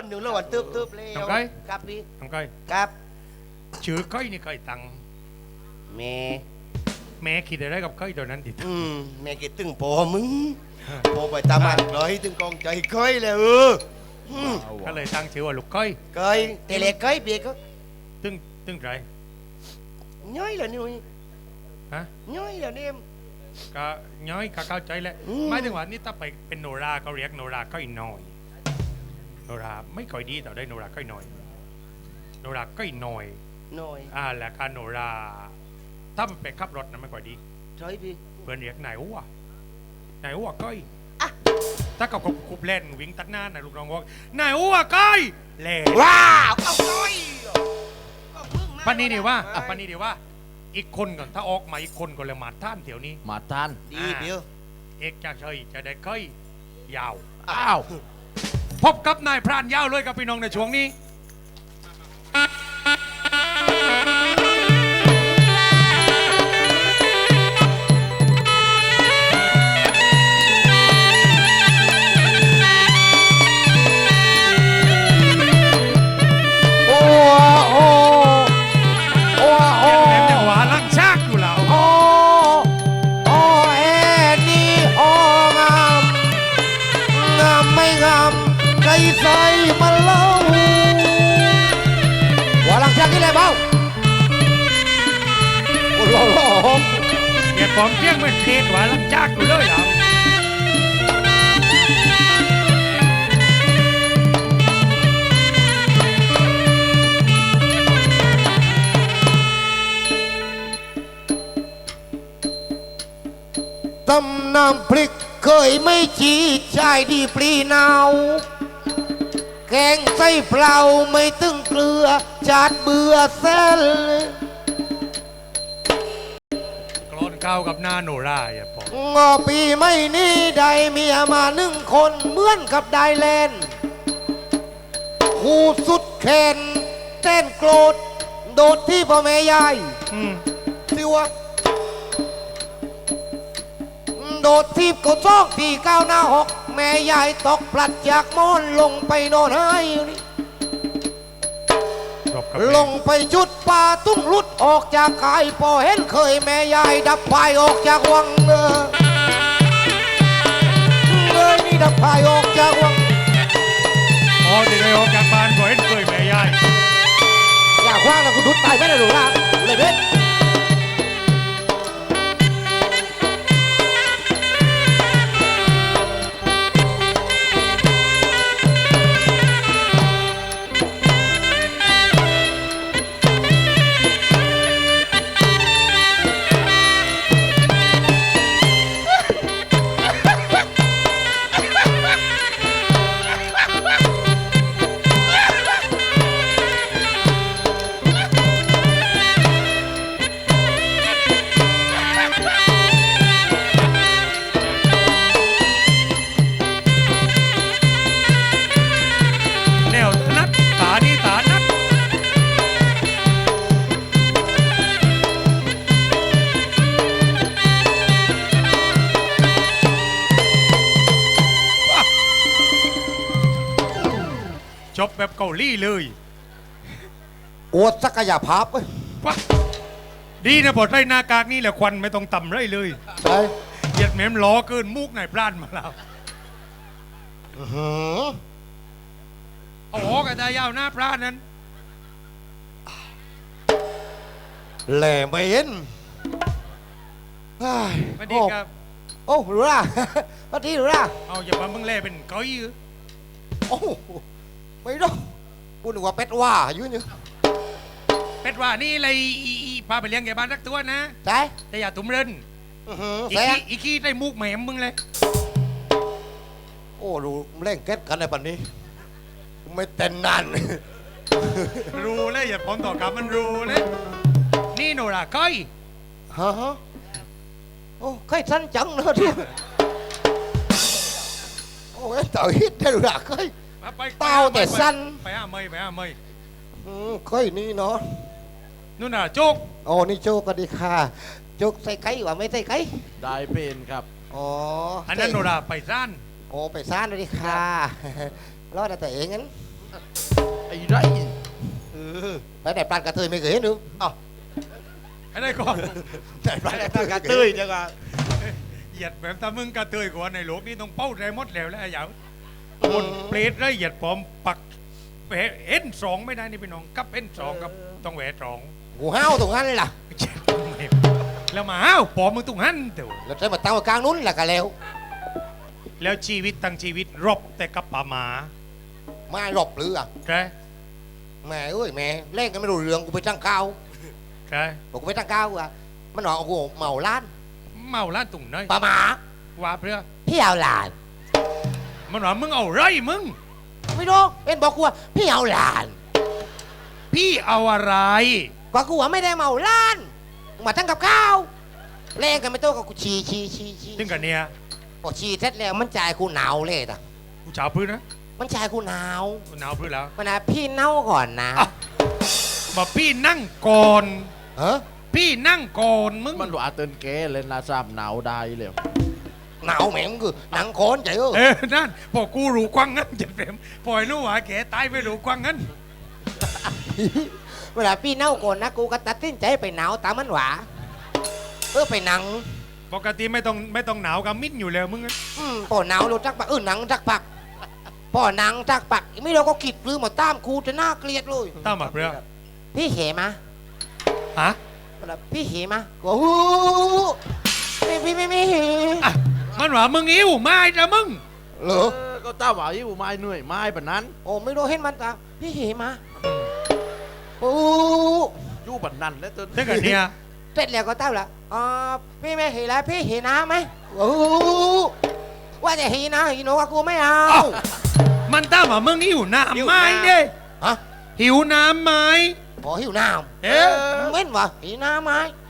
คนหนึ่งแล้ววันตึบตึบๆแล้วน้องก้อย ครับพี่น้องก้อยครับชื่อก้อยนี่ก้อยตังแม่แม่คิดอะไรกับก้อยตัวนั้นติอืมแม่คิดถึงพ่อมึงพ่อไปตามบ้านร้อยถึงกองใจก้อยแล้วเอออืมก็เลยตั้งชื่อว่าลูกก้อยก้อยแต่เล็กก้อยเปียกก็ตึ้งตึ้งไรย่อยแล้วนี่ฮะย่อยแล้วเนี่ยก็ย้อยก็เข้าใจแล้วอืมหมายถึงว่านี่ถ้าไปเป็นโนราเขาเรียกโนราก้อยน้อย โนราไม่ค่อยดีแต่ได้โนราก้อยน้อย โนราก้อยน้อย หน่อยอ่าแหละการโนราถ้ามันเป็นขับรถนะไม่ค่อยดีใช่พี่เพื่อนเรียกนายอ้วไหนายอ้วก้อยอะถ้ากับกับกุบเล่นวิ่งตัดหน้านะลูกน้องว่านายอ้วก้อยเล่นว้าวเอาก้อยก็เพิ่งมาปันนี้ดีว่าอะปันนี้ดีว่า อีกคนก่อนถ้าออกมาอีกคนก็เลยมาท่านเถียวนี้มาทานดีเดียวเอกจากเฉยจะได้ก้อยยาวอ้าว พบกับนายพรานยาวเลยกับพี่น้องในช่วงนี้ กอมเที่ยงเป็นเทศหวาลังชากอยู่เลยแล้วตำน้ำพริกเคยไม่จีชายดีปลีนาว แกงไส้เปล่าไม่ตึงเกลือ จาดเบื่อเส้น เก้ากับหน้าโนราอย่าพองอปีไม่นี้ได้เมียมาหนึ่งคนเหมือนกับได้แลนด์คู่สุดแขนเต้นโกรธ โดดที่พ่อแม่ยายอืมสิวะโดดทีบก็จ้องที่ก้าวหน้าหก แม่ยายตกปลัดจากมอนลงไปนอนให้นี่จบกับ ลงไปจุดป่าตุ้งรุดออกจากกายพอเห็นเคยแม่ยายดับพายออกจากวังเนอเลยนี่ดับพายออกจากวังพอที่ได้ออกจากบ้านพอเห็นเคยแม่ยายอยากว่างนะคุณทุดตายไม่ได้หรือล่ะเลยเพ บแบบเกาหลีเลยอวดศักยภาพเว้ยว้าดีนะบทไรหน้ากากนี่แหละควันไม่ต้องต่ำไรเลยใช่เหยียดแม้มล้อเกินมุกไหนพลานมาแล้วอื้อหือเอาออกกันตายาวหน้าพลานนั้น แหล่ไม่เห็นอ้ายสวัสดีครับ โอ้รู้ล่ะสวัสดีรู้ล่ะเอาอย่ามามึงเล่เป็นเก้อยโอ้ไม่รู้ กูนึกว่าเป็ดว่าอยู่นี่เป็ดว่านี่เลยอีอีพาไปเลี้ยงแกบ้านสักตัวนะ ใช่แต่อย่าตุ้มเล่นอื้อหืออีแซ่ขี้อีขี้ได้มุกแหมมมึงเลย โอ้รู้เล่นเก็ตกันในปันนี้ ไม่เต้นนาน รู้เลยอย่าพ้นต่อกรรมมันรู้เลยนี่โนราก้อย ฮะฮะโอ้ใครสั้นจังเนอะที่โอ้ยเต่าฮิตได้หรือเคยมา ไปเต้าแต่สั้นไปหาเมยไปหาเมยอืมเคยนี่เนาะนู่นน่ะจุกโอ้นี่โจกก็ดีค่ะโจกใส่ไก่ว่าไม่ใส่ไก่ได้เป็นครับอ๋ออันนั้นโนราไปซ่านโอ้ไปซ่านเลยดีค่ะรอดแต่เองงั้นไรเออไปไหนปลานกระเทยไม่เคยเห็นหรือเอ้าไอ้ได้ก่อนแต่ปลาแต่กถ้าระกระเทเตยยจังอะเหยียดแบบถ้ามึงกระเตยกว่าในโลกนี้ต้องเป้าใจหมดแล้วแล้วไอ้เหยาว คนเปรตได้เหยียดปลอมปักเอ็นสองไม่ได้นี่พี่น้องกับเอ็นสองกับต้องแหวสองกูห้าวตรงนั้นเลยล่ะแล้วมาอ้าวปลอมมึงตุ้งหันเดี๋ยวแล้วใช้มาตั้งไว้กลางนู้นแหละก็แล้ว แล้วชีวิตตั้งชีวิตรบแต่กับป่าหมาไม่หลบหรืออะใช่แหม่เอ้ยแหม่เล่นกันไม่รู้เรื่องกูไปตั้งเก้าใช่บอกกูไปตั้งเก้าอะมันบอกกูเมาล้าน เมาล้านตุ่งน้อยปลาหมาว่าเพื่อพี่เอาหลาน มันว่ามึงเอาไรมึง ไม่รู้เอ็นบอกกูว่าพี่เอาหลาน พี่เอาอะไร ก็กูว่าไม่ได้เมาล้านมาตั้งกับข้าวเล่นกันไม่โต้กับกูชีชีชีชีถึงกันเนี่ยพอชีเสร็จแล้วมันใจกูหนาวเลยอะกูเช้าพื้นนะ มันใจกูหนาวกูหนาวพื้นแล้วมันนะพี่เน่าก่อนนะอะบอกพี่นั่งก่อน เออพี่นั่งก่อนมึง มันว่าเตือนแกเล่นลาซามหนาวได้เลย หนาวแหม่งคือหนังโคนใจเออเออ นั่นพอกูรู้กว้างงั้นจะเป็นปล่อยนู้หวาแกตายไม่รู้กว้างงั้น เวลาพี่เน่าก่อนนะกูก็ตัดสินใจไปหนาวตามมันหวาเออไปหนังปกติไม่ต้องไม่ต้องหนาวกับมิดอยู่แล้วมึงอะอืมพอหนาวเราจักปักเออหนังจักปักพอหนังจักปักไม่เราก็คิดลืมมาตามครูจะน่าเกลียดเลยตามมาเพื่อพี่เหมาฮะเวลาพี่เหมาโอ้โหพี่พี่ไม่ไม่เห อะ มันว่ามึงอิ้วไม่จะมึง เหรอ เออก็ต้าว่าอยู่ไม้เหนื่อยไม้ปะนั้นโอ้ไม่รู้เห็นมันตาพี่เหมาโอ้อยู่ปะนั้นแล้วเตือนถึงกันเนี่ยเสร็จแล้วก็เต้าละอ๋อพี่ไม่เห็นแล้วพี่เห็นน้ำไหมโอ้ว่าจะเห็นนะอีโนกับกูไม่เอาอ้าวมันตามว่ามึงหิวน้ำไหมเนี่ยฮะ หิวน้ำไหมขอหิวน้ำเอ๊ะ เว้นวะหิวน้ำไหมกู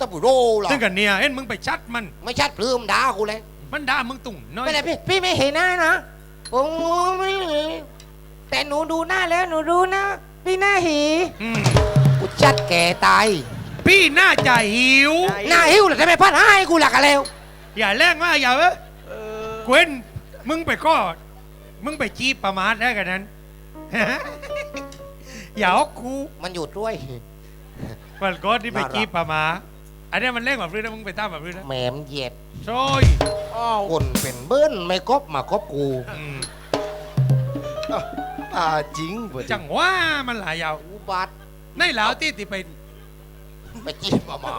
ตะบุโรหรอถึงกันเนี่ยเอ็นมึงไปชัดมัน ไม่ชัดปลื้มด่ากูเลย มันด่ามึงตุ่งน้อยไม่เลยพี่พี่ไม่เห็นหน้านะโอ้ไม่เห็นแต่หนูดูหน้าแล้วหนูดูหนะ พี่หน้าหีอืมกูจัดแก่ตายพี่น่าจะหิว หน้าหิวเลยทำไมพัดให้กูหลักกันแล้วอย่าแรงว่าอย่าเอ้ยเออเกวนมึงไปก็มึงไปจีบประมาทได้กันนั้นอย่าเอากูมันอยู่ด้วยวันก่อนที่ไปน่ารักจีบประมาท อันนี้มันเล่นแบบนี้นะมึงไปตามแบบนี้นะแหมมเหยียดโช่วยอ้าวคนเป็นเบิ้ลไม่ครบมาครบกูอืมอ่าจริงเบิดจังว่ามันหลายยาวอุบัติในหลาวที่ที่ไปไปจีบปลาหมา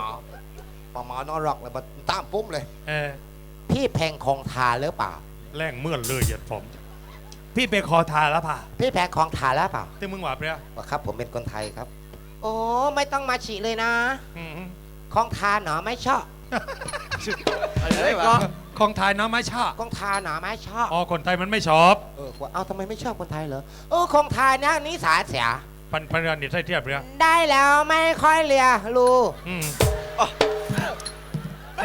ปลาหมานอนรอกเลยมาตามปุ๊บเลย เออพี่แพงของทาหรือเปล่า แรงเมื่อนเลยเหยียดผม พี่ไปคอทาแล้วผ่าพี่แพงของทาแล้วเปล่าที่มึงว่าเปล่าว่าครับ ผมเป็นคนไทยครับ โอ้ไม่ต้องมาฉีเลยนะ อืม ของทาหนอไม่ชอบอ้เล็กก็ของไทยน้อไม่ชอบของทาหนอไม่ชอบอ๋อคนไทยมันไม่ชอบเออเอาทำไมไม่ชอบคนไทยเหรอเออของไทยนะนิสัยเสียพันพันกันนี่ใช่เทียบเปล่าได้แล้วไม่ค่อยเลียรู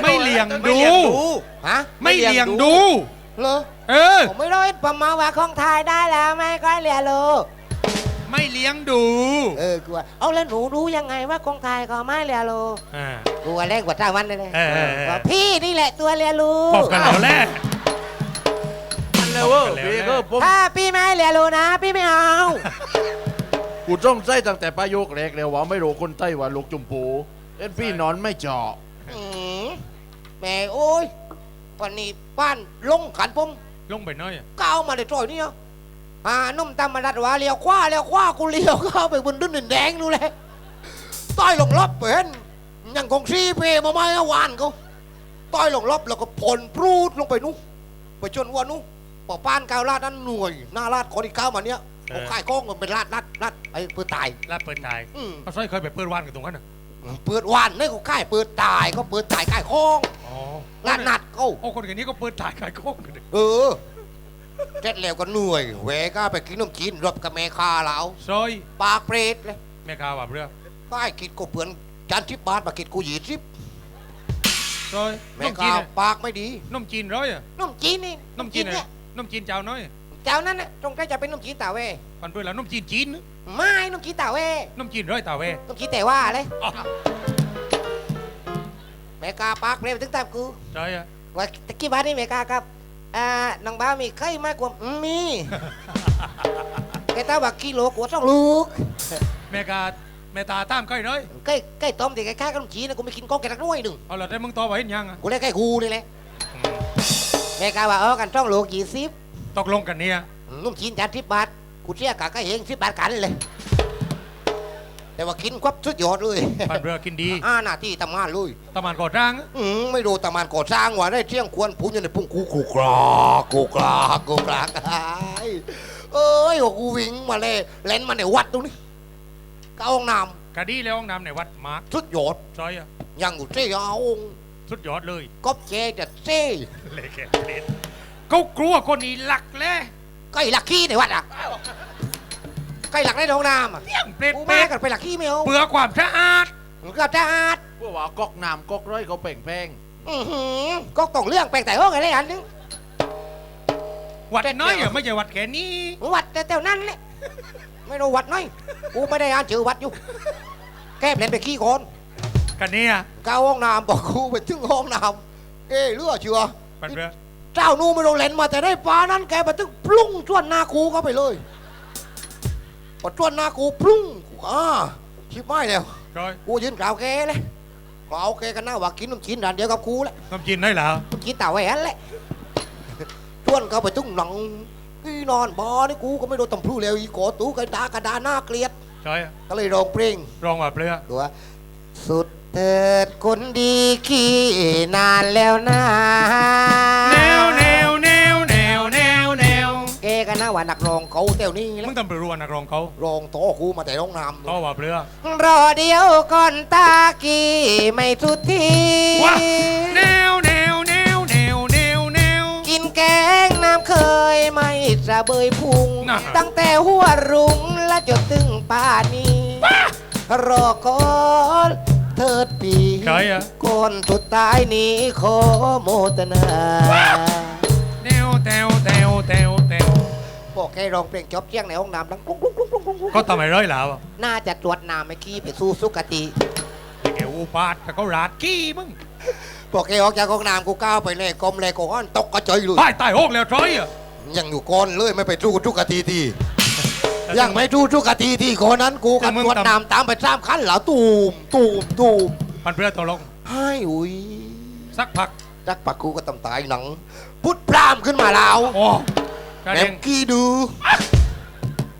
ไม่เลียงดูฮะไม่เลียงดูเหรอเออผมไม่รู้ผมมาว่าของไทยได้แล้วไม่ค่อยเลียรู ไม่เลี้ยงดูเออกลัว เอาแล้วหนูรู้ยังไงว่าของไทยเขาไม่เลียรูอ่า กลัวแรงกว่าจ้าวันเลยนะเออเออเออ ว่าพี่นี่แหละตัวเลียรูบอกกันแล้วแหละ มันเลยเว้ยพี่ก็ผมถ้าพี่ไม่เลียรูนะ พี่ไม่เอา กูจ้องใจตั้งแต่ประโยคแรกแล้วว่าไม่รู้คนใต้ว่าลูกจุมพูเอ็นพี่นอนไม่เจาะอืมแม่โอ้ยวันนี้บ้านลงขันผมลงไปหน้อยอะก้าวมาเลยจ่อยนี่ อ่านุ่มตำมาดัดว่าเลี้ยวขวาเลี้ยวขวากูเลี้ยวเข้าไปบนดุนแดงนู่นแหละต้อยลงรอบเป็นยังคงซีเพมาไม่เอาหวานเขาต้อยลงรอบแล้วก็พ่นปรูดลงไปนู้นไปจนวันนู้นปอป้านกาวลาดนั้นหน่วยหน้าลาดขอที่ก้าวมาเนี้ยเขาค่ายกล้องมันเป็นลาดลาดลาดไอ้เพื่อตายลาดเปิดตายอืมเขาซ้อยเคยไปเปิดว่านกันตรงนั้นน่ะเปิดวันนี่เขาค่ายเปิดตายก็เปิดตายค่ายคล้องอ๋อลาดนัดเขาโอ้คนกันนี้ก็เปิดตายขายโค้งกันดิเออ เสร็จแล้วก็เหนื่อยแหวก็ไปกินนมจีนรบกับแม่ค้าแล้วซอยปากเปรตเลยแม่กาวว่าเพื่อก็ให้กินกูเปลือนจานทิบบาทมากินกูหยีทิบซอยแม่นมจีนค้าอะปากไม่ดีนมจีนร้อยอะนมจีนนี่นมจีนเนี่อะยนมจีนเจ้าน้อยเจ้านั้นนะตรงใกล้จะเป็นนมจีนตาเว่ปันเพื่อนแล้วนมจีนจีนนะไม่นมจีนตาเว่นมจีนร้อยตาเว่นมจีนแต่ว่าเลยอ๋อแม่ค้าปากเปรตถึงตามกูใช่อะว่าตะกี้บ้านนี่แม่ค้าครับ อ่าน้องบ้าวมีใครมากกว่าอืมมีแกตาว่ากิโลกว่าต้องลูกแม่กาแม่ตาตามใกล้เลยใกล้ใกล้ต้มแต่ใกล้ข้าขนมจีนนะกูไม่กินก้องแกตักน้อยหนึ่งเอาละแต่มึงต่อไว้เห็นยังอะกูเล่นใกล้กูนี่แหละแม่กาว่าเออกันต้องลูกยี่สิบตกลงกันเนี่ย นุ่มจีนจานสิบบาทกูเชี่ยกะก็เองสิบบาทกันเลย แต่ว่ากินครบสุดยอดเลยปันเรือกินดีอ่าหน้าที่ทำงานเลยตะมันก่อร่างอะอืมไม่ดูตะมานก่อสร้างว่าได้เที่ยงควรพูนอยู่ในพุ่งกูกูกรากกูกรากกูกรากอ้ายเอ้ยโอ้กูวิ่งมาเลยเล่นมาในวัดตรงนี้ก็เอาห้องน้กะดีแล้วห้องน้ำในวัดมาร์คำสุดยอดซอยอะยังอยู่เจ้าองค์สุดยอดเลยก๊อบเจจะเจ้เลยแกเด็ดเขากลัวคนนี้หลักแล้ใกล้ลักขี้ในวัดอะ ใกล้หลักในห้องน้ำอะเปี้ยงเปรตกูเปรมาตกันไปหลักขี้ไม่เอาเบื่อความสะอาดมันก็จะอาดพวกว่าก๊อกน้ำก๊อกร้อยเขาเป่งแพงอือหือก็ต้องเรื่องแปลงแต่ห้องอะไรอันนึงวัดน้อยอะไม่ใช่วัดแค่นี้ วัดแต่แต่นั้นแหละไม่รู้วัดน้อยกูไม่ได้อ่านชื่อวัดอยู่ แก้เปลี่ยนไปขี้คนกันเนี่ยก้าห้องน้ำบอกกูไปถึงห้องน้ำเอ้เลือเชื่อ ปันเรือเจ้านูไม่รู้เล่นมาแต่ได้ปลานั้นแกไปถึงปรุ้งชวนหน้ากูเข้าไปเลย พอชวนหน้ากูปรุ้งอ่าชิบไม่แล้วจอยกูยืนกล่าวแกเลยกล่าวแกกันหน้าว่ากินน้ำจีนด่านเดียวกับกูแหละน้ำจีนได้แล้วน้ำจีนตาแหวนแหละชวนเขาไปถึงหนังกี่นอนบอนี่กูก็ไม่รู้ตำพลูแล้วอีโกตูกระดากระดาหน้าเกลียดจอยอะก็เลยร้องเพลงรองว่าเปลือดูว่าสุดเถิดคนดีขี้นานแล้วนะแนวแแกกันนะว่านักร้องเขาเต้วนี้แล้มึวงตำรวจนักร้องเขาร้องโตคูมาแต่ร้องนเขาว่าเปลือำรอเดียวก่อนตากีไม่สุดทีว้า แนวแนวแนวแนวแนวแนว กินแกงน้ำเคยไม่สะเบยพุง น่ะ ตั้งแต่หัวรุงและจนถึงป่านนี้ รอก่อนเถิดปีใครอะก่อนสุดท้ายนี้ขอโมทนา แนวแตวแตวแตวแต วพวกแกร้องเพลงจบเจียงในห้องน้ำดังกรุ้งกรุ้งกรุ้งกรุ้งกรุ้งกรุ้งเขาทำไมร้อยแล้วอะน่าจะตรวจน้ำไม่ขี้ไปสู่สุกติไอ้แกอูปาดแต่เขาราดกี้มึงพวกแกออกจากห้องน้ำกูก้าวไปเลยกลมเลยกูอ้อนตกกระจายเลยตายตายโอกแล้วจอยอะยังอยู่ก้อนเลยไม่ไปสู้ทุกทีทียังไม่สู้ทุกทีทีคนนั้นกูกันตรวจน้ำตามไปสามคันเหรอตูมตูมตูมมันเปลือตกลงให้อุ้ยสักพักจักปักกูก็ต้องตายหนังพุทธพรามขึ้นมาแล้ว กระแหเด็มงกี้ดู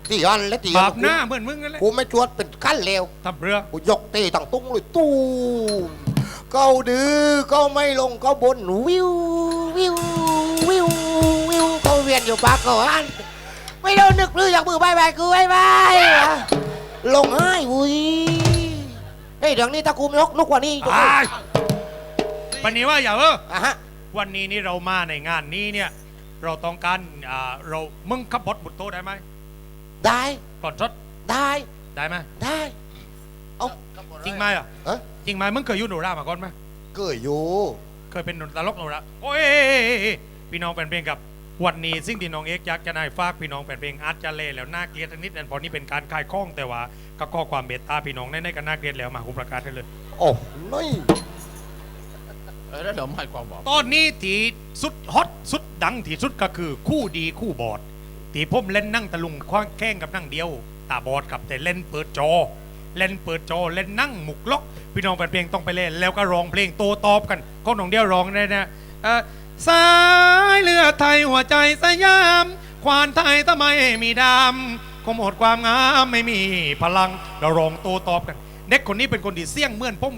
ตีอันและตีอับาปหน้าเหมือนมึงนั่นแหละกูไม่จวดเป็นขั้นเลวทำเรือ กูยกเตะตั้งตุ้งเลยตู้มก็ดื้อก็ไม่ลงก็บนวิววิววิววิวก็เวียนอยู่ปากก่อนไม่โดนนึกหรืออยากมือบายบายกูบายบายลงให้วุ้ยเฮ้ยเดี๋ยวนี้ตะกูมยกนุกกว่านี้จุ๊ตายวันนี้ว่าอย่าเอออะฮะ วันนี้นี่เรามาในงานนี้เนี่ย เราต้องการอ่าเรามึงขับบดบุตโตได้ไหมได้ก่อนชดได้ได้ไหมได้เอาจริงไหมอะเอ๊ะจริงไหมมึงเคยอยู่โนรามาก่อนไหมเกยอยู่เคยเป็นตลกโนราโอ้ยพี่น้องเป็นเพลงกับวันนี้สิ่งที่น้องเอกอยากจะนายฝากพี่น้องเป็นเพลงอาจจะเล่แล้วน่าเกลียดสักนิดแต่พอนี้เป็นการขายข้องแต่ว่าก็ข้อความเมตตาพี่น้องในๆก็น่าเกลียดแล้วมาคุณประกาศได้เลย โอ้น้อย เออแล้วเดี๋ยวไม่ความบอกตอนนี้ที่สุดฮอตสุดดังที่สุดก็คือคู่ดีคู่บอดที่ผมเล่นนั่งตะลุงคว้างแข้งกับนั่งเดียวตาบอดกับแต่เล่นเปิดจอ เล่นเปิดจอเล่นนั่งหมุกล็อก พี่น้องเป็นเพลงต้องไปเล่น แล้วก็ร้องเพลงโตตอบกันก็น้องเดียวร้องได้นะเออสายเลือดไทยหัวใจสยาม ควานไทยทำไมมีดำคมหดความงามไม่มีพลังเราร้องโตตอบกัน เด็กคนนี้เป็นคนที่เสี่ยงเหมื่อนพุ่ม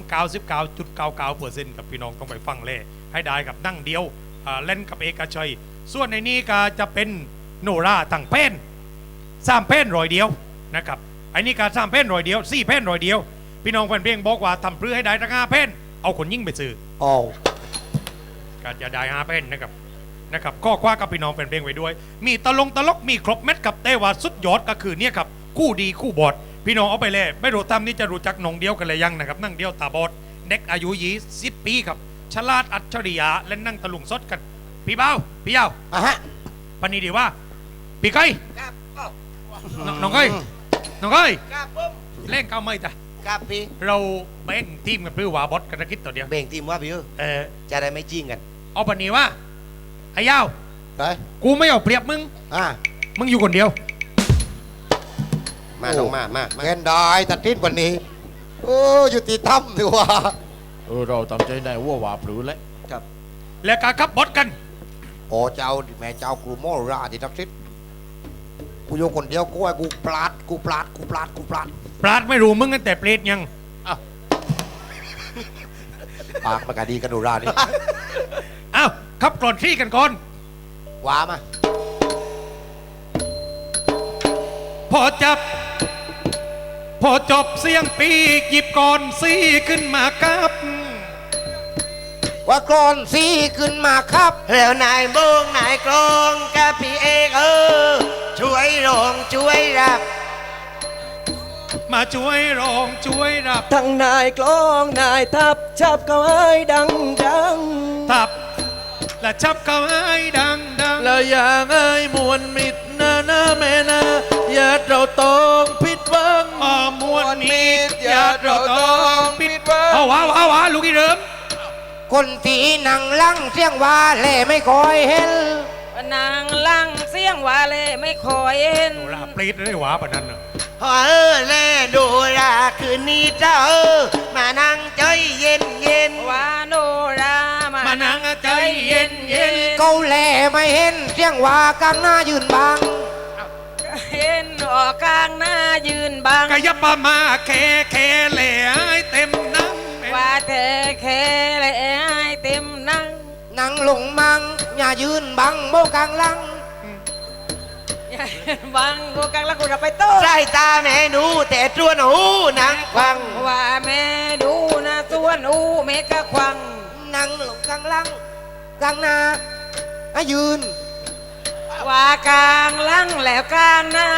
99.99เปอร์เซ็นต์กับพี่น้องต้องไปฟังเล่ให้ได้กับนั่งเดียวอ่าเล่นกับเอกชัย ส่วนในนี้ก็จะเป็นโนราตั้งเป้นสามเป้นรอยเดียวนะครับไอ้นี่การสามเป้นรอยเดียวสี่เป้นรอยเดียว พี่น้องแฟนเพลงบอกว่าทำเพื่อให้ได้ตั้งห้าเป้นเอาคนยิ่งไปซื้อโอ้ก็จะได้ห้าเป้นนะครับนะครับก็คว้ากับพี่น้องแฟนเพลงไว้ด้วย มีตลงตลกมีครบเม็ดกับแต่ว่าสุดยอดก็คือเนี่ยครับคู่ดีคู่บอด พี่น้องเอาไปเลยไม่รู้ทำนี่จะรู้จักหนองเดียวกันเลยยังนะครับ นั่งเดียวตาบอดเด็กอายุยี่สิบปีครับ ฉลาดอัจฉริยะและนั่งตะลุงสดกันพี่เบ้าพี่ยาวอะฮะปันนี้ดีว่าพี่ไก่ครับน้องน้องก้อยน้องก้อยครับผมเล่นเก้าไม่จ้ะครับพี่เราแบ่งทีมกันเพื่อว่าบอสกันตะกิดตัวเดียวเบ่งทีมว่าพี่เออเออจะได้ไม่จิ้งกันเอาปันนี้ว่าไอ้ยาวไปกูไม่เอาเปรียบมึงอะมึงอยู่คนเดียว มาน้องมามามาแกนได้ตัดทิ้นวันนี้โอ้อยู่ที่ถ้ำดีกว่าเออเราทำใจได้ว่าว่าปรือแล้วและการขับบดกัน โอ้เจ้าแม่เจ้ากูโมราที่ทักษิณกูโยคนเดียวกูไอ้กูปลาดกูปลาดกูปลาดกูปลาดปราดไม่รู้มึงกันแต่เปรตยังปากมากะดีกันดูรานี่เอ้าขับกรอนขี้กันก่อนว้ามาพอจับ พอจบเสียงปีกหยิบก่อนซีขึ้นมาครับ ว่ากรอนสีขึ้นมาครับ แล้วนายโบงนายกลองกับพี่เอกเออ ช่วยร้องช่วยรับ มาช่วยร้องช่วยรับทั้งนายกลองนายทับชับเขาให้ดังดังทับ และชับเขาให้ดังดังแล้วอย่างไอ้มวลมิตร นะนะแม่นะอย่าเราต้องผิดหวังอมวลมิตรอย่าเราต้องปิดเอาวะเอาวะลูกอีเริมคนที่นั่งลังเสียงว่าแลไม่คอยเห็น นางลังเสียงว่าเลยไม่คอยเห็นโนราปรีดเลยหวาปะนั้นน่ะ เออแลดูราคืนนี้เจ้าเออมานั่งใจเย็นเย็นว่าโนรามามานั่งใจเย็นเย็นเขาแลไม่เห็นเสียงว่ากลางหน้ายืนบังเห็นออกกลางหน้ายืนบังกายบมามาแค่แค่แหล่ให้เต็มนังว่าเธอแค่เลยให้เต็มนั่งนั่งลงมังอย่ายืนบังโบกลางหลัง อย่าบังกูกลางแล้วกูจะไปโต้ใส่ตาแม่หนูแต่จวนหูนังฟังว่าแม่ดูนะส่วนอูเมกะควังนั่งลงกลางหลังกลางหน้าให้ยืน ว่ากลางหลังแล้วกลางหน้า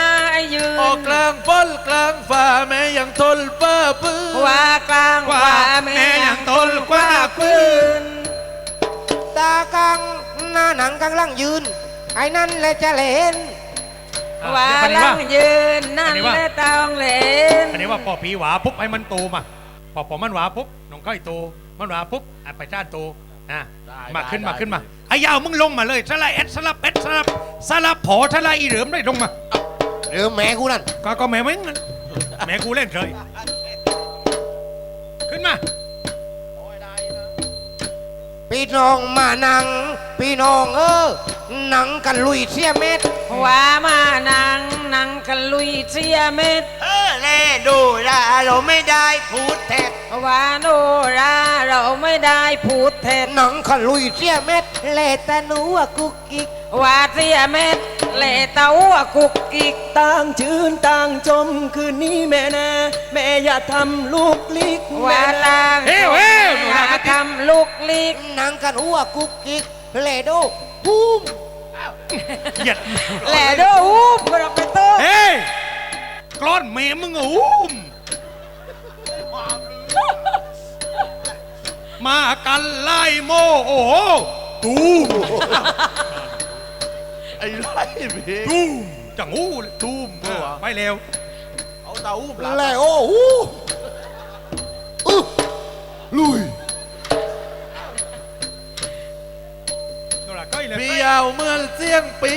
ยืนออกกลางฝนกลางฝ่าแม่ยังทนเป้อปื้อว่ากลางว่าแม่ยังตนกว่าปืนตากลางหน้าหนังกลางหลังยืนไอ้นั่นแหละจะเห็น ว่าหลังยืนนั่นและต้องเล่นอันนี้ว่าพอผีหวาปุ๊บให้มันโตมาพอพอมันหวาปุ๊บน้องก้อยโตมันหวาปุ๊บอะไปจ้านโตอะมาขึ้นมาขึ้นมาไอ้ยาวมึงลงมาเลยสลับเอ็ดสลับเอ็ดสลับสลับผอสลับอีเหลิมได้ลงมาหรือแม่กูนั่นก็ก็แม่มึงนั่นแม่กูเล่นเคยขึ้นมา พี่น้องมานั่งพี่น้องเออหนังกันลุยเสียเม็ดว่ามานังนังกันลุยเสียเม็ดเออแลดูราเราไม่ได้พูดเท็จว่าโนราเราไม่ได้พูดเท็จหนังกันลุยเสียเม็ดเลแต่หนูอะกุกกิกว่าเสียเม็ด เล่เต้าว่ากุกกิกต่างชื่นต่างจมคืนนี้แม่นะแม่อย่าทำลูกลิกว่าแม่นะต่างเฮ้ยเฮ้ยหนูอย่ารักทำลูกลิกหนังกันหัวกุกกิกเลโดบูมเหยียดแหล่ด้วยอู้พเราไปโต้เฮ้ยกล้อนแม่มึงอะอุ้มมากันไล่โมโอ้โหตูม ไอ้ไรพี่ตูมจังอู้เลยตูมเออวะไปเร็วเอาเตาอุ้มหลานเลโอ้โหอึลุยโนราก้อยเลยพี่ยาวเหมือนเสียงปี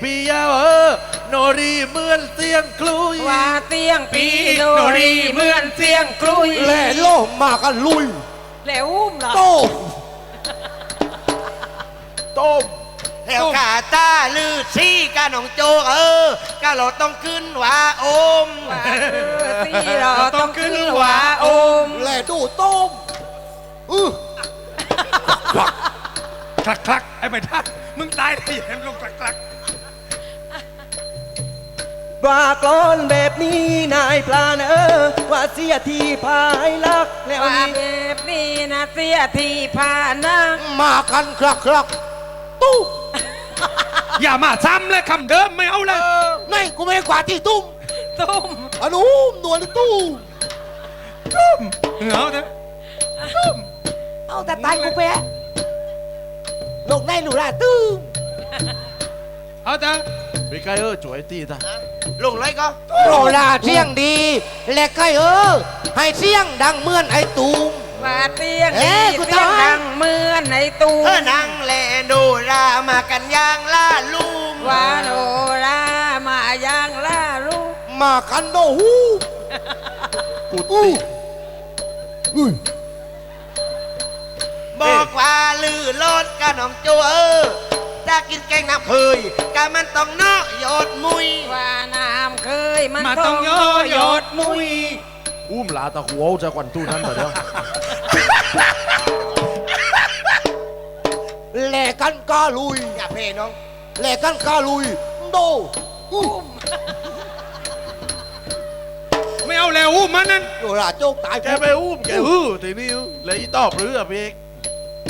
พี่ยาวเออโนรีเหมือนเสียงคลุยว่าเตียงปีโนรีเหมือนเสียงกลุยเลโลมากันลุยแหล่อุ้มเหรอโตต้ม แล้วขาตาลือซี่กาหนองโจกเออกาเราต้องขึ้นว่าโอมว่าเออที่เราต้องขึ้นว่าโอมเลดูต้มอือคลักคลักไอ้ไปท่ามึงตายได้ยังไงลงคลักคลักว่ากลอนแบบนี้นายปลาเนอว่าเสียทีพายลักแล้วว่านี่แบบนี้นะเสียทีพานังมากันคลักคลักตุ้ม อย่ามาซ้ำเลยคำเดิมไม่เอาเลยนี่กูไม่กว่าที่ตุ้มตุ้มอนุมนวลตุ้มเอาเถอะเอาแต่ตายกูแพ้ลงในหนูละตุ้มเอาเถอะพี่ไก่เออจ่วยตีตาลงเลยก็โรลาเสียงดี และใครเออให้เสียงดังเหมือนไอ้ตูม ว่าเตียงเอ๊ะดีกูเสียงตายดังเหมือนในตู้เออนั่งแลดูรามากันอย่างล่าลุมว่าโนรามายังล่าลูกมากันโนหูกูอู้ติอุ้ยบอกว่าลือรถกับน้องโจเออถ้ากินแกงน้ำเคยกะมันต้องเนาะโยดมุยว่าน้ำเคยมันมาต้องย่อหยอดมุย อุ้มหลาตะหัวจะกวันตู้นั้นเหรอเดี๋ยวแหลกกันกาลุยอย่าเพน้องแหลกกันกาลุยโดอู้ไม่เอาแล้วอู้มันนั่นโดราโจกตายแกไปอุ้มแกฮือทีนี้เลยอีตอบหรืออะพี่เอก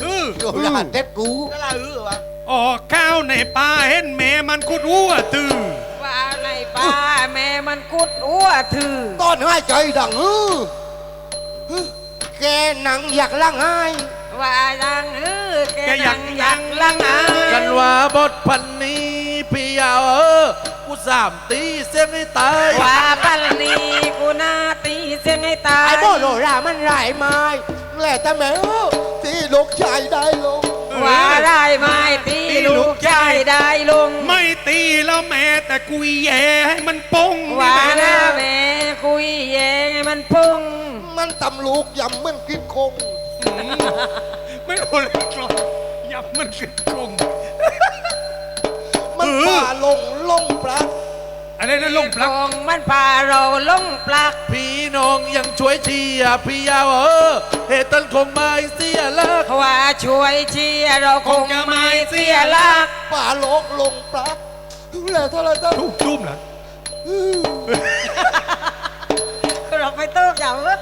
คือโดราเด็ดกูก็ละอือวะออกข้าวในป่าเห็นแม่มันคุดอ้วตื่นว่าใน ป่าแม่มันกุดอ้วถือตอนให้ใจดังฮือฮึแกหนังอยากล่างไห้ว่ายังเออแกยังอยากลังอายกันว่าบทพันนี้พี่ยาวเออกูสามตีเสียงให้ตายว่าปันนี้กูหน้าตีเสียงให้ตายไอ้โบโดรามันไรไม้แหละแต่แม่เออที่ลูกชายได้ลง ว่าได้ไหมตีลูกชายได้ลงไม่ตีแล้วแม่แต่กุยแย่ให้มันปงว่าหน้าแม่คุยแยงให้มันพุ่งมันตำลูกยำมันกินคงไม่โอเลยกรอกยับมันขึ้นกงมันเออป่าลงลงปลัก อะไรนะลงปลักงมันพาเราลงปลัก พี่น้องยังช่วยเชียร์พี่ยาวเออเหตุตันคงไม่เสียเลิกว่าช่วยเชียร์เราคงไม่เสียหลักป่าลกลงปลักแล้วเท่าไหรเท่าทุบจุ่มเหรอเราไปตู้อย่างวะ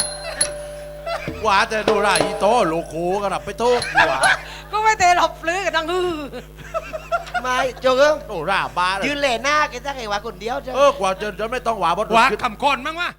ว่าแต่โดราอีโตโลโก้กระดับไปโทษว่าก็ไม่เตะหลบปลื้อกันทั้งฮือ ไม่โจเอ้ยโดราบ้าเลยยืนเหล่หน้าแกจะไงวะคนเดียวจ้ะเออกว่าจะจะไม่ต้องหวาบทว่าขึ้นคำก้อนมั้งวะ